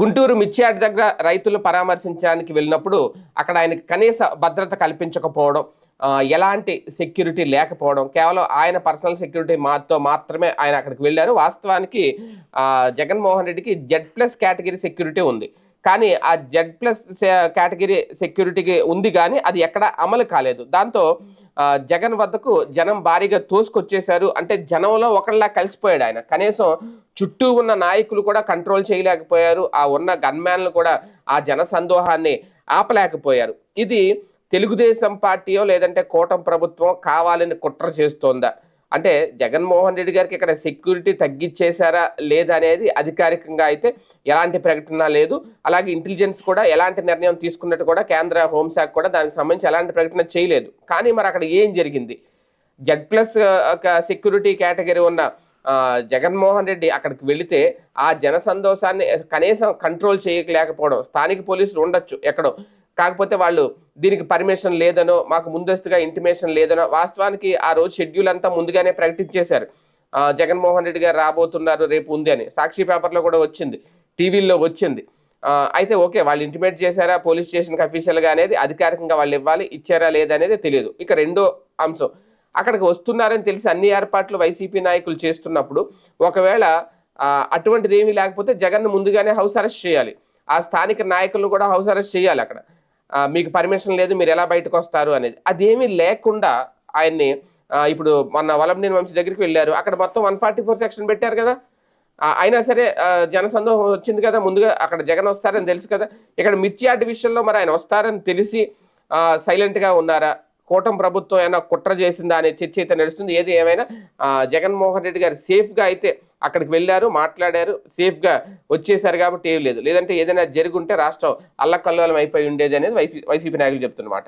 గుంటూరు మిర్చియాడ్ దగ్గర రైతులు పరామర్శించడానికి వెళ్ళినప్పుడు అక్కడ ఆయనకి కనీస భద్రత కల్పించకపోవడం ఎలాంటి సెక్యూరిటీ లేకపోవడం కేవలం ఆయన పర్సనల్ సెక్యూరిటీ మాతో మాత్రమే ఆయన అక్కడికి వెళ్ళారు. వాస్తవానికి జగన్మోహన్ రెడ్డికి జెడ్ ప్లస్ కేటగిరీ సెక్యూరిటీ ఉంది. కానీ ఆ జెడ్ ప్లస్ కేటగిరీ సెక్యూరిటీకి ఉంది కానీ అది ఎక్కడ అమలు కాలేదు. దాంతో జగన్ వద్దకు జనం భారీగా తోసుకొచ్చేశారు. అంటే జనంలో ఒకళ్ళ కలిసిపోయాడు ఆయన. కనీసం చుట్టూ ఉన్న నాయకులు కూడా కంట్రోల్ చేయలేకపోయారు. ఆ ఉన్న గన్మ్యాన్లు కూడా ఆ జన సందోహాన్ని ఆపలేకపోయారు. ఇది తెలుగుదేశం పార్టీయో లేదంటే కూటమి ప్రభుత్వం కావాలని కుట్ర చేస్తోందా? అంటే జగన్మోహన్ రెడ్డి గారికి ఇక్కడ సెక్యూరిటీ తగ్గించేశారా లేదా అనేది అధికారికంగా అయితే ఎలాంటి ప్రకటన లేదు. అలాగే ఇంటెలిజెన్స్ కూడా ఎలాంటి నిర్ణయం తీసుకున్నట్టు కూడా కేంద్ర హోంశాఖ కూడా దానికి సంబంధించి ఎలాంటి ప్రకటన చేయలేదు. కానీ మరి అక్కడ ఏం జరిగింది? జెడ్ ప్లస్ సెక్యూరిటీ కేటగిరీ ఉన్న జగన్మోహన్ రెడ్డి అక్కడికి వెళితే ఆ జన సంతోషాన్ని కనీసం కంట్రోల్ చేయలేకపోవడం స్థానిక పోలీసులు ఉండొచ్చు ఎక్కడో. కాకపోతే వాళ్ళు దీనికి పర్మిషన్ లేదనో మాకు ముందస్తుగా ఇంటిమేషన్ లేదనో వాస్తవానికి ఆ రోజు షెడ్యూల్ అంతా ముందుగానే ప్రకటించేశారు జగన్మోహన్ రెడ్డి గారు రాబోతున్నారు రేపు ఉంది అని. సాక్షి పేపర్లో కూడా వచ్చింది టీవీల్లో వచ్చింది. అయితే ఓకే వాళ్ళు ఇంటిమేట్ చేశారా పోలీస్ స్టేషన్కి అఫీషియల్గా అనేది అధికారికంగా వాళ్ళు ఇవ్వాలి ఇచ్చారా లేదా అనేది తెలియదు. ఇక రెండో అంశం అక్కడికి వస్తున్నారని తెలిసి అన్ని ఏర్పాట్లు వైసీపీ నాయకులు చేస్తున్నప్పుడు ఒకవేళ అటువంటిది ఏమీ లేకపోతే జగన్ ముందుగానే హౌస్ అరెస్ట్ చేయాలి. ఆ స్థానిక నాయకులను కూడా హౌస్ అరెస్ట్ చేయాలి అక్కడ. మీకు పర్మిషన్ లేదు మీరు ఎలా బయటకు వస్తారు అనేది. అదేమీ లేకుండా ఆయన్ని ఇప్పుడు మొన్న వలంనేని వంశీ దగ్గరికి వెళ్ళారు. అక్కడ మొత్తం వన్ ఫార్టీ ఫోర్ సెక్షన్ పెట్టారు కదా. అయినా సరే జనసందోహం వచ్చింది కదా. ముందుగా అక్కడ జగన్ వస్తారని తెలుసు కదా. ఇక్కడ మిర్చి యార్డ్ విషయంలో మరి ఆయన వస్తారని తెలిసి సైలెంట్గా ఉన్నారా? కూటమి ప్రభుత్వం ఏమైనా కుట్ర చేసిందా అనే చర్చ అయితే నడుస్తుంది. ఏది ఏమైనా జగన్మోహన్ రెడ్డి గారు సేఫ్గా అయితే అక్కడికి వెళ్ళారు మాట్లాడారు సేఫ్గా వచ్చేసారు కాబట్టి ఏం లేదు. లేదంటే ఏదైనా జరుగుంటే రాష్ట్రం అల్లకల్లోలం అయిపోయి ఉండేది అనేది వైసీపీ నాయకులు చెప్తున్నమాట